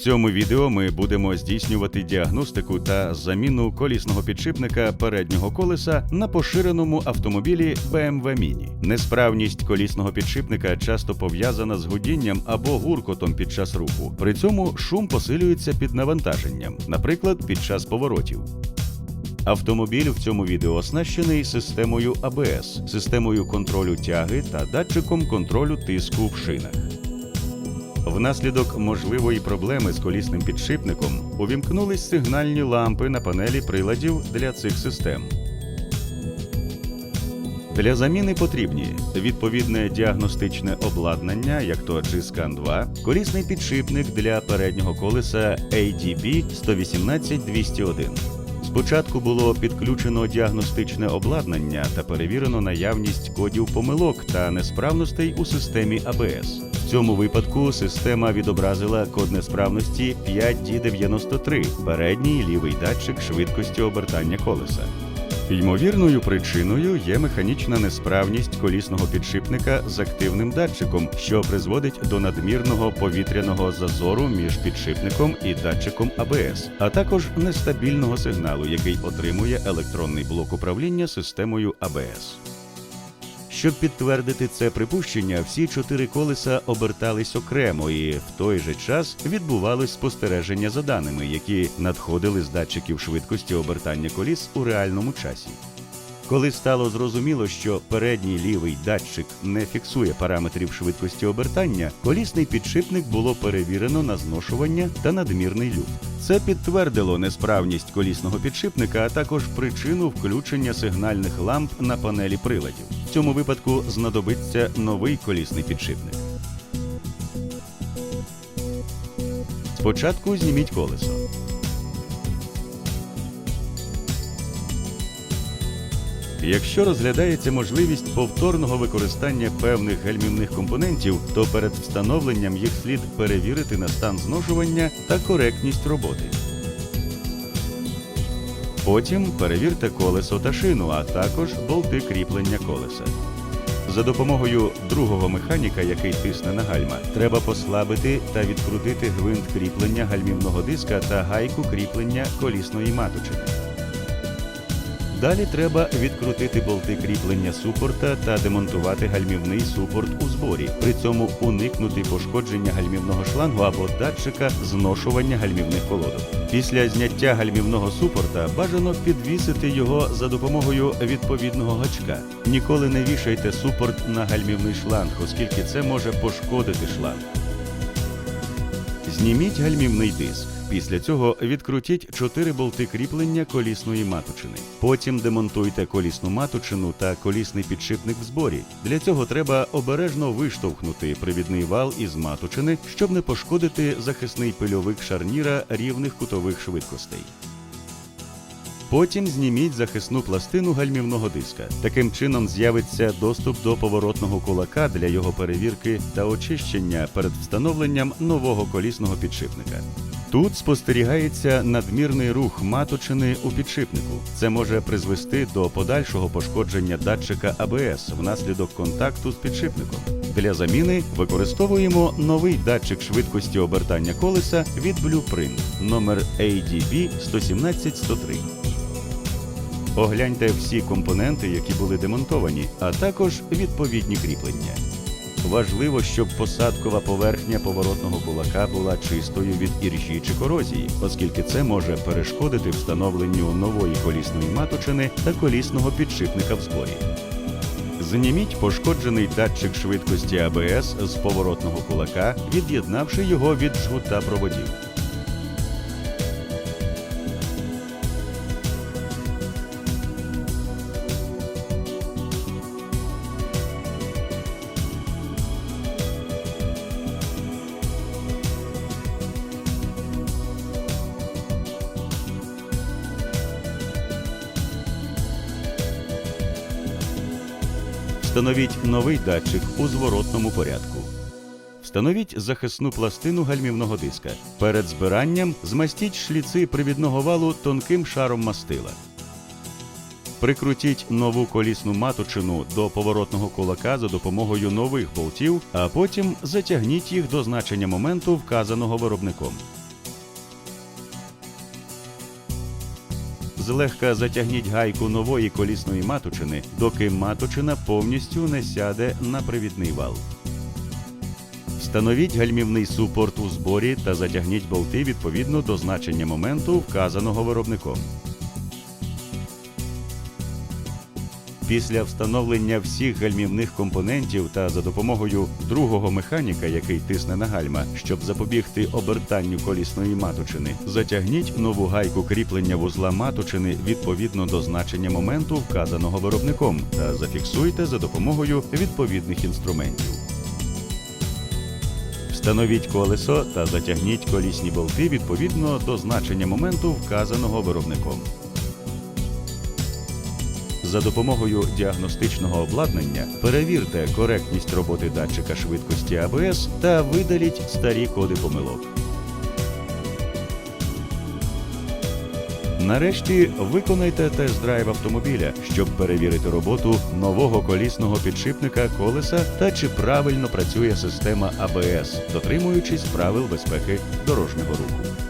цьому відео ми будемо здійснювати діагностику та заміну колісного підшипника переднього колеса на поширеному автомобілі BMW Mini. Несправність колісного підшипника часто пов'язана з гудінням або гуркотом під час руху. При цьому шум посилюється під навантаженням, наприклад, під час поворотів. Автомобіль в цьому відео оснащений системою ABS, системою контролю тяги та датчиком контролю тиску в шинах. Внаслідок можливої проблеми з колісним підшипником увімкнулись сигнальні лампи на панелі приладів для цих систем. Для заміни потрібні відповідне діагностичне обладнання, як то G-Scan 2, колісний підшипник для переднього колеса ADB 118201. Спочатку було підключено діагностичне обладнання та перевірено наявність кодів помилок та несправностей у системі ABS. Цьому випадку система відобразила код несправності 5D93 передній лівий датчик швидкості обертання колеса. Ймовірною причиною є механічна несправність колісного підшипника з активним датчиком, що призводить до надмірного повітряного зазору між підшипником і датчиком АБС, а також нестабільного сигналу, який отримує електронний блок управління системою АБС. Щоб підтвердити це припущення, всі чотири колеса обертались окремо, і в той же час відбувалось спостереження за даними, які надходили з датчиків швидкості обертання коліс у реальному часі. Коли стало зрозуміло, що передній лівий датчик не фіксує параметрів швидкості обертання, колісний підшипник було перевірено на зношування та надмірний люфт. Це підтвердило несправність колісного підшипника, а також причину включення сигнальних ламп на панелі приладів. В цьому випадку знадобиться новий колісний підшипник. Спочатку зніміть колесо. Якщо розглядається можливість повторного використання певних гальмівних компонентів, то перед встановленням їх слід перевірити на стан зношування та коректність роботи. Потім перевірте колесо та шину, а також болти кріплення колеса. За допомогою другого механіка, який тисне на гальма, треба послабити та відкрутити гвинт кріплення гальмівного диска та гайку кріплення колісної маточини. Далі треба відкрутити болти кріплення супорта та демонтувати гальмівний супорт у зборі. При цьому уникнути пошкодження гальмівного шлангу або датчика зношування гальмівних колодок. Після зняття гальмівного супорта бажано підвісити його за допомогою відповідного гачка. Ніколи не вішайте супорт на гальмівний шланг, оскільки це може пошкодити шланг. Зніміть гальмівний диск. Після цього відкрутіть чотири болти кріплення колісної маточини. Потім демонтуйте колісну маточину та колісний підшипник в зборі. Для цього треба обережно виштовхнути привідний вал із маточини, щоб не пошкодити захисний пильовик шарніра рівних кутових швидкостей. Потім зніміть захисну пластину гальмівного диска. Таким чином з'явиться доступ до поворотного кулака для його перевірки та очищення перед встановленням нового колісного підшипника. Тут спостерігається надмірний рух маточини у підшипнику. Це може призвести до подальшого пошкодження датчика АБС внаслідок контакту з підшипником. Для заміни використовуємо новий датчик швидкості обертання колеса від Blueprint номер ADB 117103. Огляньте всі компоненти, які були демонтовані, а також відповідні кріплення. Важливо, щоб посадкова поверхня поворотного кулака була чистою від іржі чи корозії, оскільки це може перешкодити встановленню нової колісної маточини та колісного підшипника в зборі. Зніміть пошкоджений датчик швидкості АБС з поворотного кулака, від'єднавши його від жгута проводів. Встановіть новий датчик у зворотному порядку. Встановіть захисну пластину гальмівного диска. Перед збиранням змастіть шліци привідного валу тонким шаром мастила. Прикрутіть нову колісну маточину до поворотного кулака за допомогою нових болтів, а потім затягніть їх до значення моменту, вказаного виробником. Злегка затягніть гайку нової колісної маточини, доки маточина повністю не сяде на привідний вал. Встановіть гальмівний супорт у зборі та затягніть болти відповідно до значення моменту, вказаного виробником. Після встановлення всіх гальмівних компонентів та за допомогою другого механіка, який тисне на гальма, щоб запобігти обертанню колісної маточини, затягніть нову гайку кріплення вузла маточини відповідно до значення моменту, вказаного виробником, та зафіксуйте за допомогою відповідних інструментів. Встановіть колесо та затягніть колісні болти відповідно до значення моменту, вказаного виробником. За допомогою діагностичного обладнання перевірте коректність роботи датчика швидкості АБС та видаліть старі коди помилок. Нарешті виконайте тест-драйв автомобіля, щоб перевірити роботу нового колісного підшипника колеса та чи правильно працює система АБС, дотримуючись правил безпеки дорожнього руху.